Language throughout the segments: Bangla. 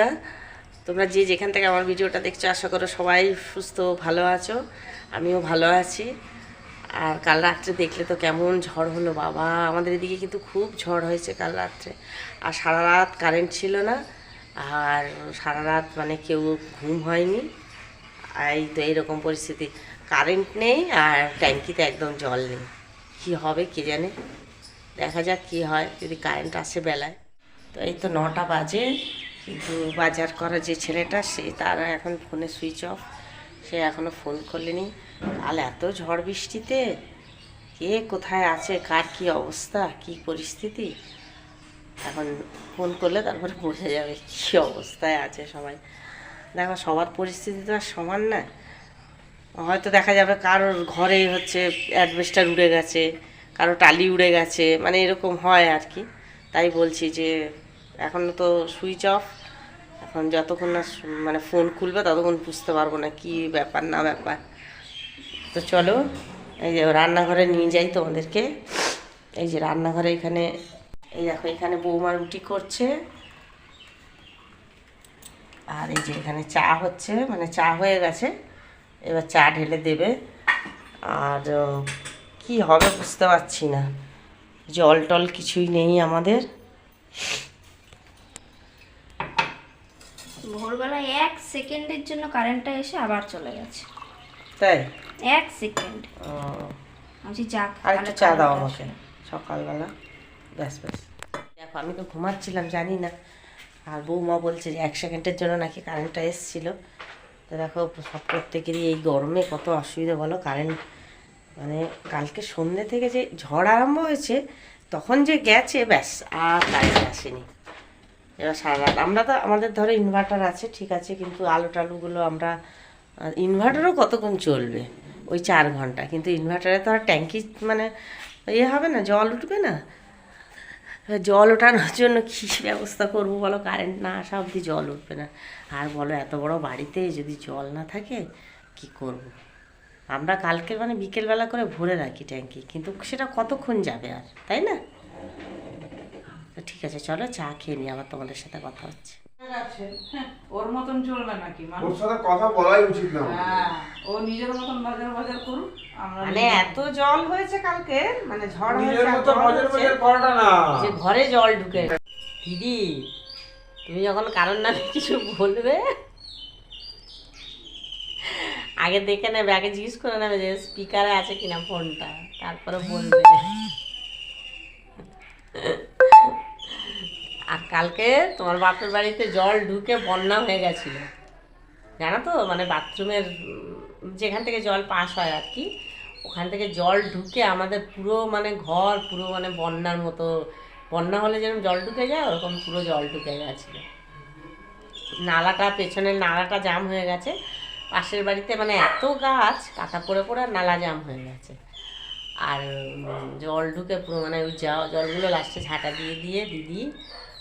বন্ধুরা, তোমরা যে যেখান থেকে আমার ভিডিওটা দেখছ, আশা করো সবাই সুস্থ, ভালো আছো। আমিও ভালো আছি। আর কাল রাত্রে দেখলে তো কেমন ঝড় হলো, বাবা। আমাদের এদিকে কিন্তু খুব ঝড় হয়েছে কাল রাত্রে। আর সারা রাত কারেন্ট ছিল না। আর সারা রাত মানে কেউ ঘুম হয়নি। এই তো এইরকম পরিস্থিতি। কারেন্ট নেই আর ট্যাঙ্কিতে একদম জল নেই। কী হবে কে জানে? দেখা যাক কী হয়। যদি কারেন্ট আসে বেলায়। তো এই তো নটা বাজে। কিন্তু বাজার করা যে ছেলেটা, সে তার এখন ফোনে সুইচ অফ। সে এখনও ফোন করলেনি। কাল এত ঝড় বৃষ্টিতে, কে কোথায় আছে, কার কি অবস্থা, কি পরিস্থিতি? এখন ফোন করলে তারপরে বোঝা যাবে কী অবস্থায় আছে সবাই। দেখো, সবার পরিস্থিতি তো আর সমান না। হয়তো দেখা যাবে কারোর ঘরে হচ্ছে অ্যাডভেস্টার উড়ে গেছে, কারও টালি উড়ে গেছে মানে এরকম হয় আর কি। তাই বলছি যে এখন তো সুইচ অফ এখন যতক্ষণ না মানে ফোন খুলবে ততক্ষণ বুঝতে পারব না কি ব্যাপার, না ব্যাপার। তো চলো, এই যে রান্নাঘরে নিয়ে যাই তোমাদেরকে। এই যে রান্নাঘরে এখানে, এই দেখো এখানে বৌমা রুটি করছে। আর এই যে এখানে চা হচ্ছে মানে চা হয়ে গেছে। এবার চা ঢেলে দেবে। আর কি হবে বুঝতে পারছি না। জল টল কিছুই নেই আমাদের। ভোরবেলায় এক সেকেন্ডের জন্য কারেন্টটা এসে আবার চলে গেছে। তাই? এক সেকেন্ড। বলছি যাক আর একটু চা দাও আমাকে সকালবেলা। ব্যাস ব্যাস। দেখো আমি তো ঘুমাচ্ছিলাম জানি না। আর বৌমা বলছে যে এক সেকেন্ডের জন্য নাকি কারেন্টটা এসছিল। তো দেখো সব প্রত্যেকেরই এই গরমে কত অসুবিধা বলো? কারেন্ট মানে কালকে সন্ধ্যে থেকে যে ঝড় আরম্ভ হয়েছে তখন যে গেছে ব্যাস আর কারেন্ট আসেনি। এবার সারা রাত। আমরা তো, আমাদের ধরো ইনভার্টার আছে, ঠিক আছে, কিন্তু আলু টালুগুলো আমরা ইনভার্টারও কতক্ষণ চলবে? ওই চার ঘণ্টা। কিন্তু ইনভার্টারে তো আর ট্যাঙ্কি মানে ইয়ে হবে না, জল উঠবে না। জল ওঠানোর জন্য কী ব্যবস্থা করব বলো? কারেন্ট না আসা অবধি জল উঠবে না। আর বলো, এত বড় বাড়িতে যদি জল না থাকে, কি করব। আমরা কালকে মানে বিকেলবেলা করে ভরে রাখি ট্যাঙ্কি কিন্তু সেটা কতক্ষণ যাবে আর, তাই না? তো ঠিক আছে চলো চা খেয়ে নিই আবার তোমাদের সাথে কথা হচ্ছে। আছে। হ্যাঁ, ওর মতন চলবে নাকি? ওর সাথে কথা বলাই উচিত না হ্যাঁ ও নিজের মতন বাজার বাজার করুক মানে এত জল হয়েছে কালকে মানে ঝড় হয়েছে আর মতো জল মজার হয়েছে, মজার করাটা না। যে ঘরে জল ঢুকে। দিদি তুমি যখন কারণ নামে কিছু বলবে আগে দেখে নেবে আগে জিজ্ঞেস করে নেবে যে স্পিকারে আছে কিনা ফোনটা তারপরে বলবে। আর কালকে তোমার বাপের বাড়িতে জল ঢুকে বন্যা হয়ে গেছিল। জানো তো মানে বাথরুমের যেখান থেকে জল পাস হয় আর কি, ওখান থেকে জল ঢুকে আমাদের পুরো মানে ঘর, পুরো মানে বন্যার মতো, বন্যা হলে যেরকম জল ঢুকে যায়, ওরকম পুরো জল ঢুকে গেছিল। নালাটা, পেছনের নালাটা জাম হয়ে গেছে। পাশের বাড়িতে মানে এত গাছ কাটা পড়ে পড়ে নালা জাম হয়ে গেছে। আর জল ঢুকে পুরো মানে ওই জল, জলগুলো লাস্টে ঝাঁটা দিয়ে দিয়ে দিদি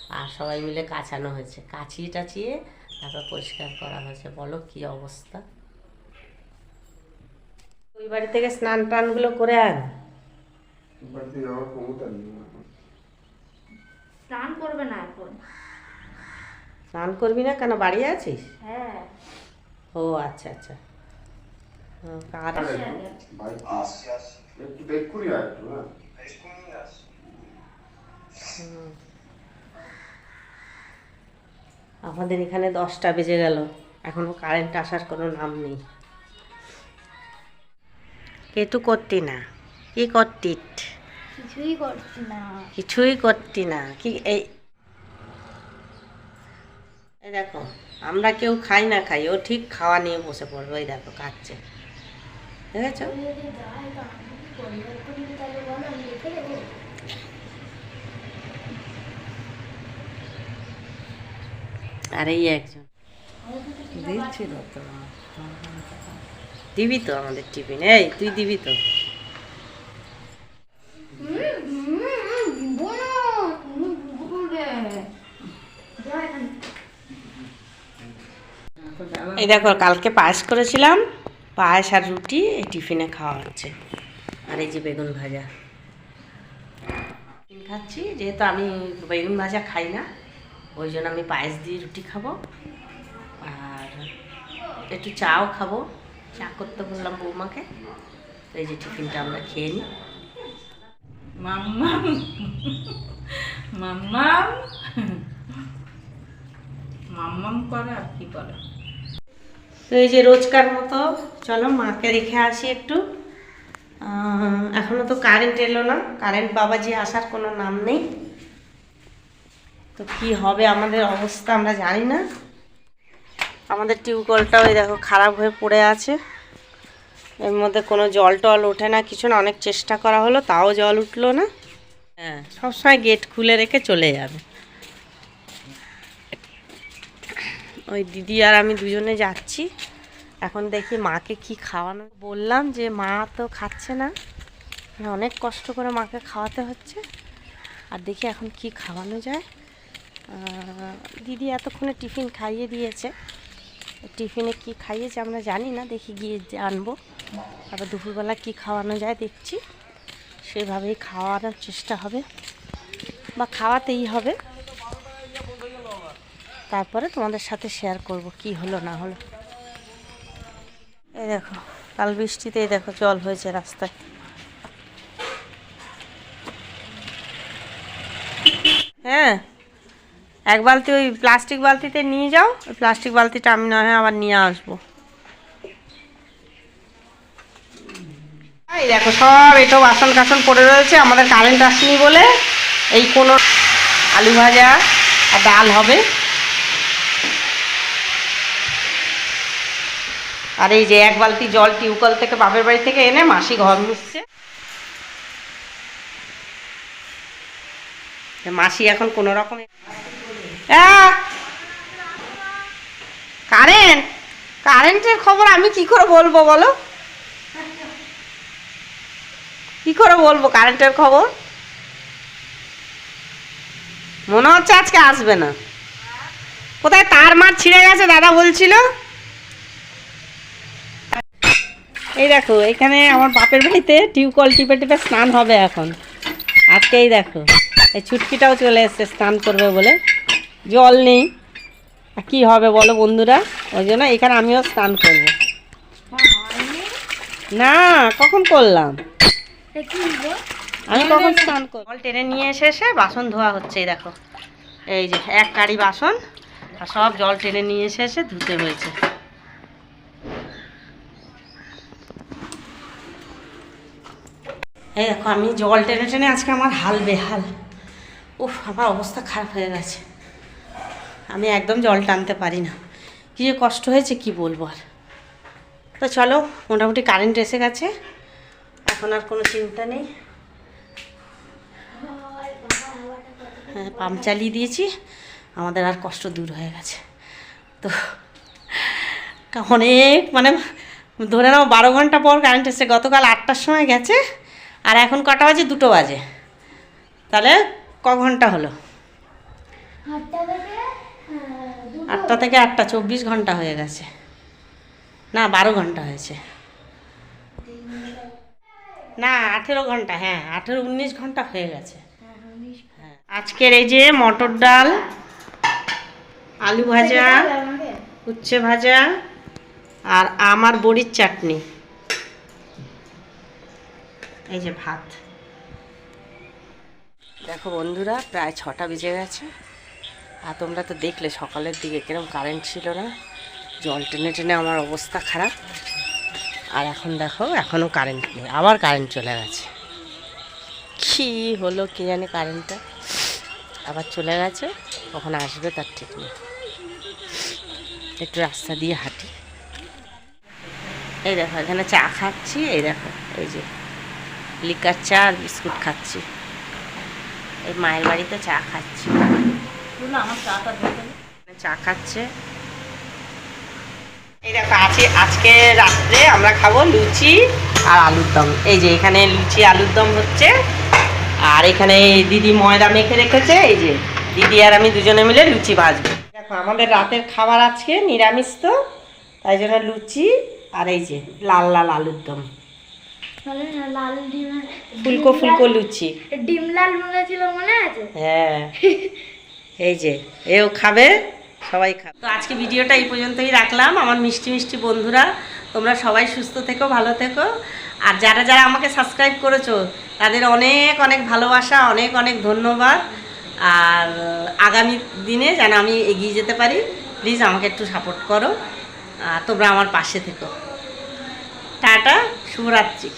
আর সবাই মিলে কাচানো হয়েছে। কাচিয়ে টাচিয়ে তারপর পরিষ্কার করা হয়েছে। বলো কি অবস্থা? ওই বাড়ি থেকে স্নান টানগুলো করে আন। স্নান করবে না এখন। স্নান করবি না কেন? বাড়ি আছিস? হ্যাঁ। ও আচ্ছা আচ্ছা। কার বাড়িতে একটু হ্যাঁ। আমাদের এখানে দশটা বেজে গেল। এখনও কারেন্ট আসার কোনো নাম নেই। কে কেতু করতি না? কি করতিট কিছুই করছি না। কিছুই করতি না। কি এই এই দেখো আমরা কেউ খাই না খাই ও ঠিক খাওয়া নিয়ে বসে পড়বে ওই দেখো খাচ্ছে। দেখেছ? আর এই একজন। দিচ্ছি না তো। দিবি তো আমাদের টিফিন? এই তুই দিবি তো। এই দেখো কালকে পায়েস করেছিলাম। পায়েস আর রুটি এই টিফিনে খাওয়া হচ্ছে। আর এই যে বেগুন ভাজা। খাচ্ছি যেহেতু আমি বেগুন ভাজা খাই না ওই জন্য আমি পায়েস দিয়ে রুটি খাব। আর একটু চাও খাব। চা করতে বললাম বৌমাকে। তো এই যে টিফিনটা আমরা খেয়ে নিই। মাম্মাম মাম্মাম মাম্মাম করে আর কি করে? তো এই যে রোজকার মতো চলো মাকে রেখে আসি একটু। আহ, এখনও তো কারেন্ট এলো না। কারেন্ট বাবাজি আসার কোনো নাম নেই। তো কি হবে আমাদের অবস্থা আমরা জানি না। আমাদের টিউবওয়েলটাও এই দেখো খারাপ হয়ে পড়ে আছে। এর মধ্যে কোনো জল টল ওঠে না কিছু না অনেক চেষ্টা করা হলো তাও জল উঠল না। হ্যাঁ। সবসময় গেট খুলে রেখে চলে যাবে। ওই দিদি আর আমি দুজনে যাচ্ছি। এখন দেখি মাকে কি খাওয়ানো বললাম যে মা তো খাচ্ছে না। অনেক কষ্ট করে মাকে খাওয়াতে হচ্ছে। আর দেখি এখন কি খাওয়ানো যায়। দিদি এতক্ষণে টিফিন খাইয়ে দিয়েছে। টিফিনে কি খাইয়েছে আমরা জানি না, দেখি গিয়ে আনব আবার দুপুরবেলা কি খাওয়ানো যায় দেখছি। সেভাবেই খাওয়ানোর চেষ্টা হবে, বা খাওয়াতেই হবে। তারপরে তোমাদের সাথে শেয়ার করব কি হলো, না হলো। এই দেখো, কাল বৃষ্টিতে এই দেখো জল হয়েছে রাস্তায়। হ্যাঁ এক বালতি ওই প্লাস্টিক বালতিতে নিয়ে যাও, ওই প্লাস্টিক বালতিটা আমি না হয় আবার নিয়ে আসব। এই দেখো, সব এটাও বাসন কাসন পড়ে রয়েছে, আমাদের কারেন্ট আসেনি বলে এই কোনো আলু ভাজা আর ডাল হবে। আর এই যে এক বালতি জল টিউবকল থেকে বাপের বাড়ি থেকে এনে মাসি ঘর মুছছে। মাসি এখন কোনো রকমে কারেন্ট? কারেন্টের খবর আমি কি করে বলব বলো? কি করে বলব কারেন্টের খবর? মনে হচ্ছে আজকে আসবে না। কোথায় তার মার ছিঁড়ে গেছে, দাদা বলছিল? এই দেখো, এখানে আমার বাপের বাড়িতে টিউবকল টিপে টিপে স্নান হবে এখন। আজকেই দেখো, এই ছুটকিটাও চলে এসছে স্নান করবে বলে। জল নেই। কী হবে বলো বন্ধুরা? ওই জন্য এখানে আমিও স্নান করব। না, কখন করলাম? আমি কখন স্নান করব জল টেনে নিয়ে এসে এসে বাসন ধোয়া হচ্ছে দেখো। এই যে, এক কারি বাসন, আর সব জল টেনে নিয়ে এসে এসে ধুতে হয়েছে। এই দেখো, আমি জল টেনে টেনে আজকে আমার হাল বেহাল। উফ, আমার অবস্থা খারাপ হয়ে গেছে। আমি একদম জল টানতে পারি না। কী যে কষ্ট হয়েছে, কি বলব আর। তো চলো, মোটামুটি কারেন্ট এসে গেছে। এখন আর কোনো চিন্তা নেই। হ্যাঁ পাম্প চালিয়ে দিয়েছি। আমাদের আর কষ্ট দূর হয়ে গেছে। তো অনেক মানে ধরে নাও, বারো ঘণ্টা পর কারেন্ট এসেছে। গতকাল আটটার সময় গেছে, আর এখন কটা বাজে? দুটো বাজে। তাহলে ক ঘণ্টা হলো? আটটা থেকে আটটা, চব্বিশ ঘণ্টা হয়ে গেছে। না, বারো ঘণ্টা হয়েছে। না, আঠেরো ঘণ্টা হ্যাঁ আঠেরো, উনিশ ঘণ্টা হয়ে গেছে। হ্যাঁ আজকের এই যে মটর ডাল, আলু ভাজা, উচ্ছে ভাজা, আর আমার বড়ির চাটনি। এই যে ভাত। দেখো বন্ধুরা, প্রায় ছটা বেজে গেছে। আর তোমরা তো দেখলে সকালের দিকে কিরম কারেন্ট ছিল না? জল টেনে টেনে আমার অবস্থা খারাপ। আর এখন দেখো এখনও কারেন্ট নেই, আবার কারেন্ট চলে গেছে। কি হলো কি জানি কারেন্টটা আবার চলে গেছে, কখন আসবে তার ঠিক নেই। একটু রাস্তা দিয়ে হাঁটি। এই দেখো, এখানে চা খাচ্ছি, এই দেখো, এই যে লিকার চা আর বিস্কুট খাচ্ছি। এই মায়ের বাড়িতে চা খাচ্ছি। আমার চাটা ধরে চা খাচ্ছে। এই দেখো আছে আজকে রাত্রে আমরা খাব লুচি আর আলুর দম। এই যে এখানে লুচি আলুর দম হচ্ছে। আর এখানে দিদি ময়দা মেখে রেখেছে। এই যে দিদি আর আমি দুজনে মিলে লুচি ভাজবো। দেখো আমাদের রাতের খাবার আজকে নিরামিষ তো। তাই জন্য লুচি আর এই যে লাল লাল আলুর দম। লাল ডিমের ফুলকো ফুলকো লুচি। ডিম লাল মনে ছিল মনে আছে? হ্যাঁ। এই যে, এও খাবে? সবাই খাবে। তো আজকে ভিডিওটা এই পর্যন্তই রাখলাম। আমার মিষ্টি মিষ্টি বন্ধুরা, তোমরা সবাই সুস্থ থেকো, ভালো থেকো। আর যারা যারা আমাকে সাবস্ক্রাইব করেছ, তাদের অনেক অনেক ভালোবাসা, অনেক অনেক ধন্যবাদ। আর আগামী দিনে যেন আমি এগিয়ে যেতে পারি প্লিজ আমাকে একটু সাপোর্ট করো। তোমরা আমার পাশে থেকো। টাটা, শুভরাত্রি।